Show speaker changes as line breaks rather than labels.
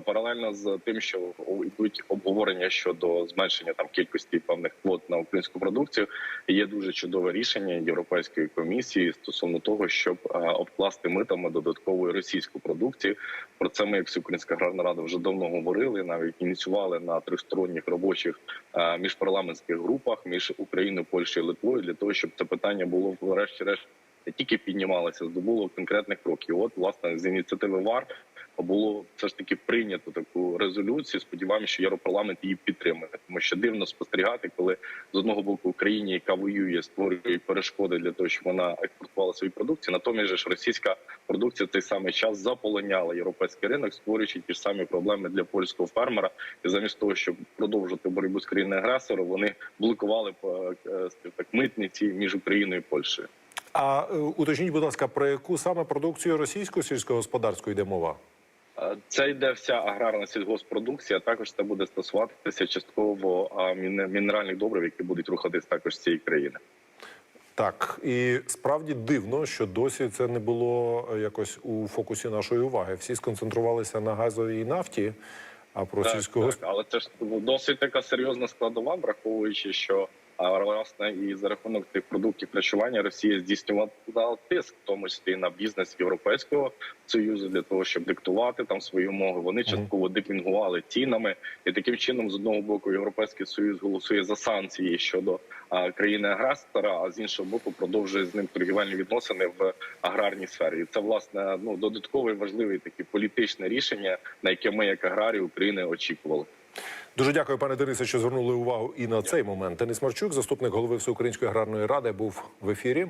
Паралельно з тим, що йдуть обговорення щодо зменшення там кількості певних квот на українську продукцію, є дуже чудове рішення Європейської комісії стосовно того, щоб е, обкласти митами додатковою російську продукцію. Про це ми, як Всеукраїнська аграрна рада, вже давно говорили. Навіть ініціювали на тристоронніх робочих е, міжпарламентських групах між Україною, Польщею і Литвою для того, щоб це питання було врешті-решт тільки піднімалося, здобуло конкретних кроків. От власне з ініціативи ВАР було все ж таки прийнято таку резолюцію. Сподіваємося, що Європарламент її підтримає, тому що дивно спостерігати, коли з одного боку Україні, яка воює, створює перешкоди для того, щоб вона експортувала свої продукції. Натомість ж російська продукція в цей самий час заполоняла європейський ринок, створюючи ті ж самі проблеми для польського фермера. І замість того, щоб продовжувати боротьбу з країною агресором, вони блокували е, е, так митниці між Україною і Польщею.
А е, уточніть, будь ласка, про яку саме продукцію російську сільськогосподарську йде мова?
Е, Це йде вся аграрна сільгоспродукція. Також це буде стосуватися частково мінеральних добрив, які будуть рухатись також з цієї країни.
Так, і справді дивно, що досі це не було е, якось у фокусі нашої уваги. Всі сконцентрувалися на газовій нафті, а про
Так,
сільського
так, але це ж досить така серйозна складова, враховуючи, що власне і за рахунок тих продуктів харчування Росія здійснювала тиск, в тому числі на бізнес Європейського союзу для того, щоб диктувати там свої умови. Вони частково депінгували цінами, і таким чином, з одного боку, європейський союз голосує за санкції щодо а, країни агресора, а з іншого боку, продовжує з ним торгівельні відносини в аграрній сфері. І це власне ну додаткове важливе таке політичне рішення, на яке ми, як аграрії України, очікували.
Дуже дякую, пане Денисе, що звернули увагу і на цей момент. Денис Марчук, заступник голови Всеукраїнської аграрної ради, був в ефірі.